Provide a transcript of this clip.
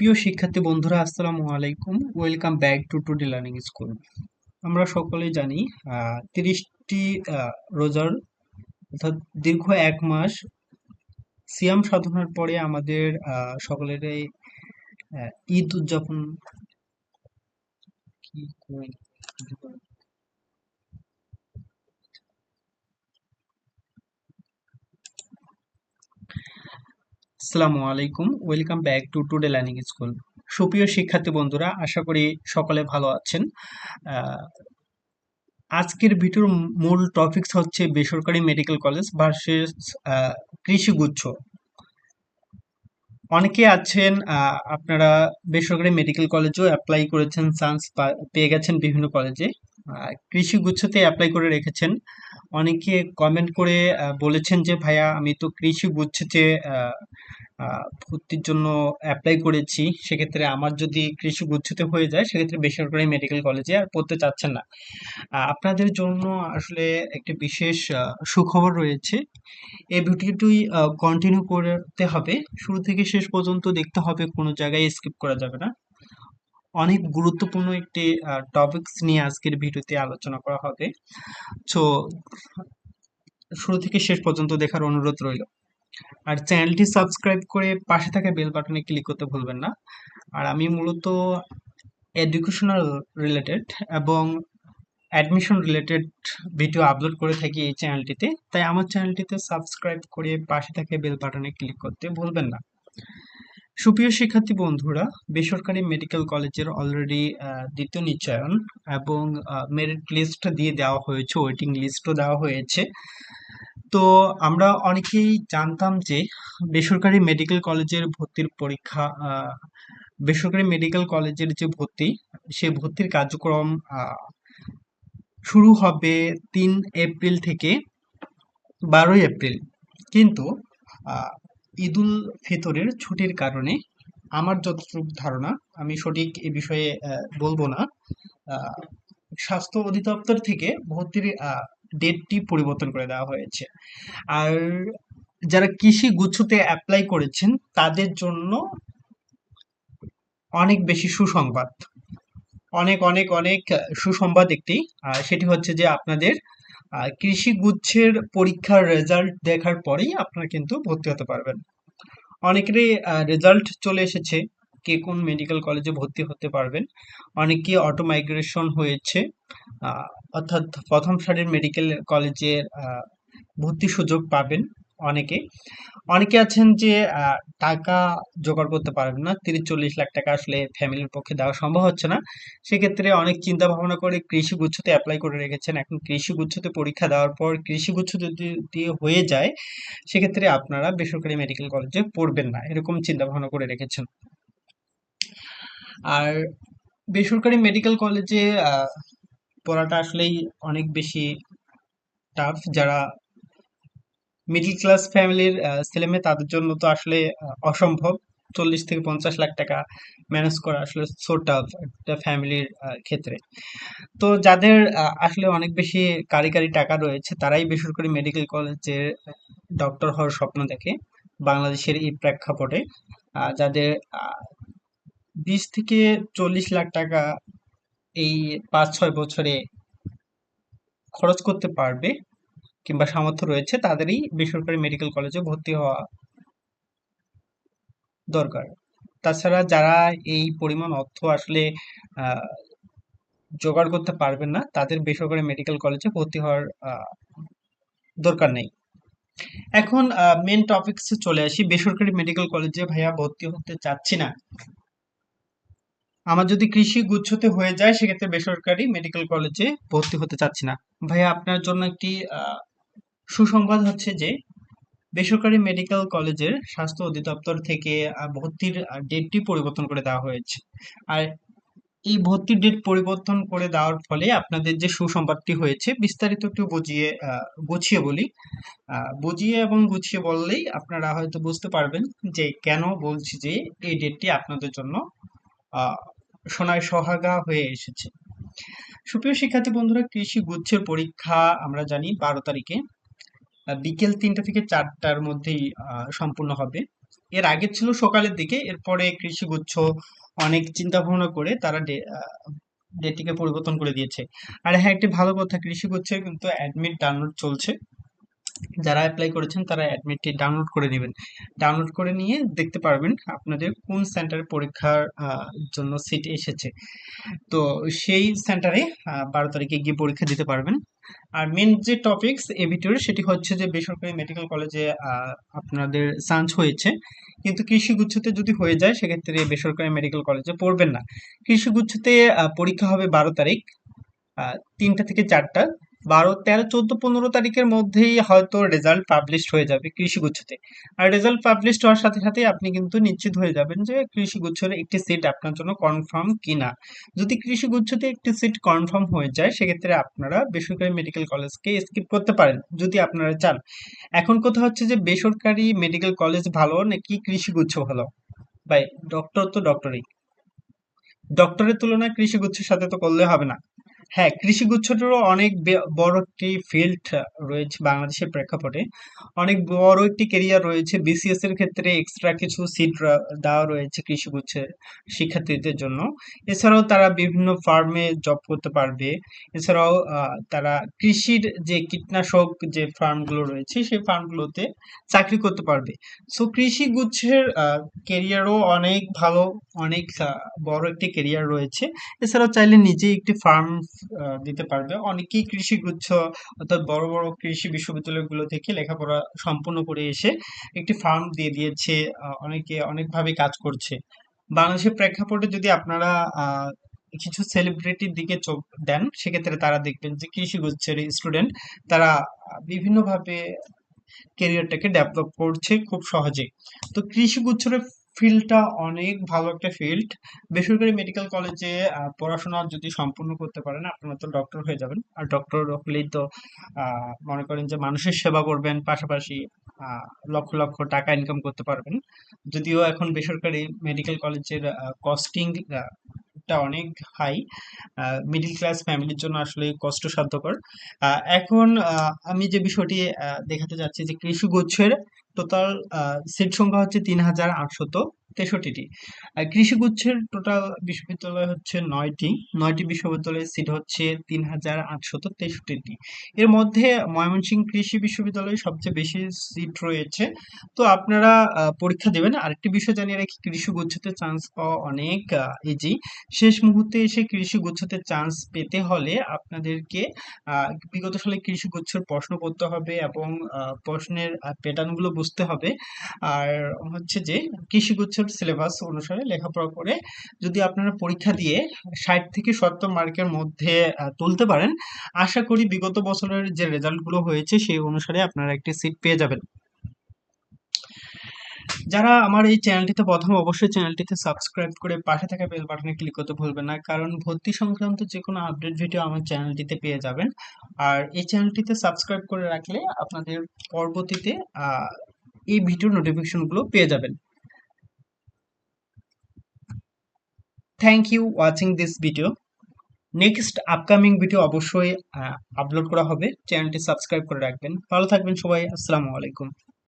প্রিয় শিক্ষার্থী বন্ধুরা, আসসালামু আলাইকুম। Welcome back to today learning school আমরা সকলে জানি তিরিশটি রোজার অর্থাৎ দীর্ঘ এক মাস সিয়াম সাধনার পরে আমাদের সকলের ঈদ উদযাপন আসসালামু আলাইকুম। Welcome back to today learning school সুপ্রিয় শিক্ষার্থী বন্ধুরা আশা করি সকলে ভালো আছেন। আজকের ভিডিওর মূল টপিকস হচ্ছে বেসরকারি মেডিকেল কলেজ ভার্সেস কৃষি গুচ্ছ। অনেকে আছেন আপনারা বেসরকারি মেডিকেল কলেজেও অ্যাপ্লাই করেছেন চান্স পেয়ে গেছেন বিভিন্ন কলেজে আহ, কৃষি গুচ্ছতে অ্যাপ্লাই করে রেখেছেন। অনেকে কমেন্ট করে বলেছেন যে ভাইয়া আমি তো কৃষি গুচ্ছতে ভর্তির জন্য অ্যাপ্লাই করেছি। সেক্ষেত্রে আমার যদি কৃষি গুচ্ছতে হয়ে যায়, সেক্ষেত্রে বেসরকারি মেডিকেল কলেজে আর পড়তে চাচ্ছেন না। আপনাদের জন্য আসলে একটি বিশেষ সুখবর রয়েছে। এই ভিডিওটি কন্টিনিউ করতে হবে। শুরু থেকে শেষ পর্যন্ত দেখতে হবে, কোনো জায়গায় স্কিপ করা যাবে না। অনেক গুরুত্বপূর্ণ একটি টপিকস নিয়ে আজকের ভিডিওতে আলোচনা করা হবে। তো শুরু থেকে শেষ পর্যন্ত দেখার অনুরোধ রইল। আর চ্যানেলটি সাবস্ক্রাইব করে পাশে থাকা বেল বাটনে ক্লিক করতে ভুলবেন না। আর আমি মূলত এডুকেশনাল রিলেটেড এবং অ্যাডমিশন রিলেটেড ভিডিও আপলোড করে থাকি এই চ্যানেলটিতে তাই আমার চ্যানেলটিতে সাবস্ক্রাইব করে পাশে থাকা বেল বাটনে ক্লিক করতে ভুলবেন না। সুপ্রিয় শিক্ষার্থী বন্ধুরা, বেসরকারি মেডিকেল কলেজের অলরেডি দ্বিতীয় নিশ্চয়ন এবং মেরিট লিস্ট দিয়ে দেওয়া হয়েছে ওয়েটিং লিস্টও দেওয়া হয়েছে। তো আমরা অনেকেই জানতাম যে বেসরকারি মেডিকেল কলেজের ভর্তির পরীক্ষা বেসরকারি মেডিকেল কলেজের যে ভর্তি, সে ভর্তির কার্যক্রম শুরু হবে তিন এপ্রিল থেকে বারোই এপ্রিল। কিন্তু ঈদুল ফিতরের ছুটির কারণে আমার যতটুকু ধারণা, আমি সঠিক এ বিষয়ে বলব না। স্বাস্থ্য অধিদপ্তর থেকে ভর্তির ডেটটি পরিবর্তন করে দেওয়া হয়েছে। আর যারা কৃষি গুচ্ছতে অ্যাপ্লাই করেছেন, তাদের জন্য অনেক বেশি সুসংবাদ। অনেক অনেক অনেক সুসংবাদ একটি। সেটি হচ্ছে যে আপনাদের কৃষি গুচ্ছের পরীক্ষার রেজাল্ট দেখার পরেই আপনারা কিন্তু ভর্তি হতে পারবেন। অনেকেরই রেজাল্ট চলে এসেছে। কে কোন মেডিকেল কলেজে ভর্তি হতে পারবেন। অনেকে অটো মাইগ্রেশন হয়েছে। অর্থাৎ প্রথম সারির মেডিকেল কলেজের ভর্তি সুযোগ পাবেন অনেকে। অনেকে আছেন যে টাকা জোগাড় করতে পারবেন না তিরিশ চল্লিশ লাখ টাকা আসলে ফ্যামিলির পক্ষে দেওয়া সম্ভব হচ্ছে না। সেক্ষেত্রে অনেক চিন্তা ভাবনা করে কৃষি গুচ্ছতে অ্যাপ্লাই করে রেখেছেন। এখন কৃষি গুচ্ছতে পরীক্ষা দেওয়ার পর কৃষি গুচ্ছ যদি দিয়ে হয়ে যায়, সেক্ষেত্রে আপনারা বেসরকারি মেডিকেল কলেজে পড়বেন না, এরকম চিন্তা ভাবনা করে রেখেছেন। আর বেসরকারি মেডিকেল কলেজে পড়াটা আসলেই অনেক বেশি টাফ যারা মিডল ক্লাস ফ্যামিলির ছেলেমেয়ে তাদের জন্য তো আসলে অসম্ভব। চল্লিশ থেকে পঞ্চাশ লাখ টাকা ম্যানেজ করা আসলে সো টাফ একটা ফ্যামিলির ক্ষেত্রে। তো যাদের আসলে অনেক বেশি কারি কারি টাকা রয়েছে, তারাই বেসরকারি মেডিকেল কলেজে ডক্টর হওয়ার স্বপ্ন দেখে বাংলাদেশের এই প্রেক্ষাপটে। যাদের বিশ থেকে চল্লিশ লাখ টাকা এই পাঁচ, ছয় বছরে খরচ করতে পারবে কিংবা সামর্থ্য রয়েছে, তাদেরই বেসরকারি মেডিকেল কলেজে ভর্তি হওয়া দরকার। তাছাড়া যারা এই পরিমাণ অর্থ আসলে জোগাড় করতে পারবেন না, তাদের বেসরকারি মেডিকেল কলেজে ভর্তি হওয়ার দরকার নেই। এখন মেন টপিকসে চলে আসি। বেসরকারি মেডিকেল কলেজে ভাইয়া ভর্তি হতে চাচ্ছি না। আমার যদি কৃষি গুচ্ছতে হয়ে যায়, সেক্ষেত্রে বেসরকারি মেডিকেল কলেজে ভর্তি হতে চাচ্ছি না। ভাইয়া, আপনার জন্য একটি সুসংবাদ হচ্ছে যে, বেসরকারি মেডিকেল কলেজের স্বাস্থ্য অধিদপ্তর থেকে ভর্তির ডেটটি পরিবর্তন করে দেওয়া হয়েছে। আর এই ভর্তির ডেট পরিবর্তন করে দেওয়ার ফলে আপনাদের যে সুসংবাদটি হয়েছে, বিস্তারিত একটু বুঝিয়ে গুছিয়ে বলি। বুঝিয়ে এবং গুছিয়ে বললেই আপনারা হয়তো বুঝতে পারবেন যে কেন বলছি যে এই ডেটটি আপনাদের জন্য সোনায় সোহাগা হয়ে এসেছে। সুপ্রিয় শিক্ষার্থী বন্ধুরা, কৃষি গুচ্ছের পরীক্ষা আমরা জানি বারো তারিখে। বিকেল তিনটা থেকে চারটার মধ্যেই সম্পূর্ণ হবে। এর আগে ছিল সকালের দিকে, এরপরে কৃষিগুচ্ছ অনেক চিন্তা ভাবনা করে তারা ডেটটিকে পরিবর্তন করে দিয়েছে। আর হ্যাঁ একটি ভালো কথা কৃষিগুচ্ছের কিন্তু অ্যাডমিট ডাউনলোড চলছে। যারা অ্যাপ্লাই করেছেন তারা অ্যাডমিটটি ডাউনলোড করে নেবেন। ডাউনলোড করে নিয়ে দেখতে পারবেন আপনাদের কোন সেন্টারে পরীক্ষার জন্য সিট এসেছে। তো সেই সেন্টারে বারো তারিখে গিয়ে পরীক্ষা দিতে পারবেন। আর মেন যে টপিকস এ ভিডিওর সেটি হচ্ছে যে বেসরকারি মেডিকেল কলেজে আপনাদের চান্স হয়েছে। কিন্তু কৃষিগুচ্ছতে যদি হয়ে যায়, সেক্ষেত্রে বেসরকারি মেডিকেল কলেজে পড়বেন না। কৃষিগুচ্ছতে পরীক্ষা হবে বারো তারিখ তিনটা থেকে চারটা। বারো, তেরো, চোদ্দ, পনেরো তারিখের মধ্যেই হয়তো রেজাল্ট পাবলিশড হয়ে যাবে কৃষিগুচ্ছতে। আর রেজাল্ট পাবলিশড হওয়ার সাথে সাথে আপনি কিন্তু নিশ্চিত হয়ে যাবেন যে কৃষিগুচ্ছের একটি সিট আপনার জন্য কনফার্ম কিনা। যদি কৃষিগুচ্ছতে একটি সিট কনফার্ম হয়ে যায়, সেক্ষেত্রে আপনারা বেসরকারি মেডিকেল কলেজকে স্কিপ করতে পারেন, যদি আপনারা চান। এখন কথা হচ্ছে যে বেসরকারি মেডিকেল কলেজ ভালো নাকি কৃষিগুচ্ছ ভালো? ভাই ডক্টর তো ডক্টরই ডক্টরের তুলনায় কৃষিগুচ্ছের সাথে তো করলে হবে না। হ্যাঁ কৃষিগুচ্ছটারও অনেক বড় একটি ফিল্ড রয়েছে বাংলাদেশের প্রেক্ষাপটে। অনেক বড় একটি কেরিয়ার রয়েছে। বিসিএস এর ক্ষেত্রে এক্সট্রা কিছু সিট দেওয়া রয়েছে কৃষিগুচ্ছের শিক্ষার্থীদের জন্য। এছাড়াও তারা বিভিন্ন ফার্মে জব করতে পারবে। এছাড়াও তারা কৃষির যে কীটনাশক যে ফার্মগুলো রয়েছে, সেই ফার্মগুলোতে চাকরি করতে পারবে। সো কৃষিগুচ্ছের কেরিয়ারও অনেক ভালো, অনেক বড় একটি কেরিয়ার রয়েছে। এছাড়াও চাইলে নিজেই একটি ফার্ম দিতে পারবে। অনেকেই কৃষিগুচ্ছ, অর্থাৎ বড় বড় কৃষি বিশ্ববিদ্যালয়গুলো থেকে লেখাপড়া সম্পূর্ণ করে এসে একটি ফার্ম দিয়ে দিয়েছে অনেকে অনেকভাবে কাজ করছে। বাংলাদেশের প্রেক্ষাপটে যদি আপনারা কিছু সেলিব্রিটির দিকে চোখ দেন, সেক্ষেত্রে তারা দেখবেন যে কৃষিগুচ্ছের স্টুডেন্ট তারা বিভিন্নভাবে কেরিয়ারটাকে ডেভেলপ করছে খুব সহজে তো কৃষিগুচ্ছের ফিল্ডটা অনেক ভালো একটা ফিল্ড। বেসরকারি মেডিকেল কলেজে পড়াশোনা যদি সম্পূর্ণ করতে পারেন, আপনারা তো ডক্টর হয়ে যাবেন। আর ডক্টর হলেই তো মনে করেন যে মানুষের সেবা করবেন, পাশাপাশি লক্ষ লক্ষ টাকা ইনকাম করতে পারবেন। যদিও এখন বেসরকারি মেডিকেল কলেজের কস্টিং টা অনেক হাই মিডিল ক্লাস ফ্যামিলির জন্য আসলে কষ্টসাধ্যকর। এখন আমি যে বিষয়টি দেখাতে যাচ্ছি যে কৃষি গুচ্ছের টোটাল সেট সংখ্যা হচ্ছে তিন হাজার আটশত। তেষট্টিটি। কৃষিগুচ্ছের টোটাল বিশ্ববিদ্যালয় হচ্ছে নয়টি। নয়টি বিশ্ববিদ্যালয়ের সিট হচ্ছে তিন হাজার আটশত তেষট্টিটি। এর মধ্যে ময়মনসিংহ কৃষি বিশ্ববিদ্যালয়ে সবচেয়ে বেশি সিট রয়েছে। তো আপনারা পরীক্ষা দেবেন। আরেকটি বিষয় জানিয়ে রাখি কৃষি গুচ্ছতে চান্স পাওয়া অনেক ইজি শেষ মুহূর্তে এসে কৃষি গুচ্ছতে চান্স পেতে হলে আপনাদেরকে বিগত সালে কৃষি গুচ্ছের প্রশ্ন পড়তে হবে এবং প্রশ্নের প্যাটার্নগুলো বুঝতে হবে। আর হচ্ছে যে কৃষি গুচ্ছের সিলেবাস অনুসারে লেখাপড়া করে যদি আপনারা পরীক্ষা দিয়ে ষাট থেকে সত্তর মার্কের মধ্যে তুলতে পারেন, আশা করি বিগত বছরের যে রেজাল্টগুলো হয়েছে সেই অনুসারে আপনারা একটি সিট পেয়ে যাবেন। যারা আমার এই চ্যানেলটিতে প্রথম অবশ্যই চ্যানেলটিতে সাবস্ক্রাইব করে পাশে থাকা বেল বাটনে ক্লিক করতে ভুলবেন না, কারণ ভর্তি সংক্রান্ত যে কোনো আপডেট ভিডিও আমার চ্যানেলটিতে পেয়ে যাবেন। আর এই চ্যানেলটিতে সাবস্ক্রাইব করে রাখলে আপনাদের পরবর্তীতে এই ভিডিওর নোটিফিকেশনগুলো পেয়ে যাবেন। Thank you watching this video next upcoming video অবশ্যই আপলোড করা হবে। চ্যানেলটি সাবস্ক্রাইব করে রাখবেন। ভালো থাকবেন সবাই। আসসালামু আলাইকুম।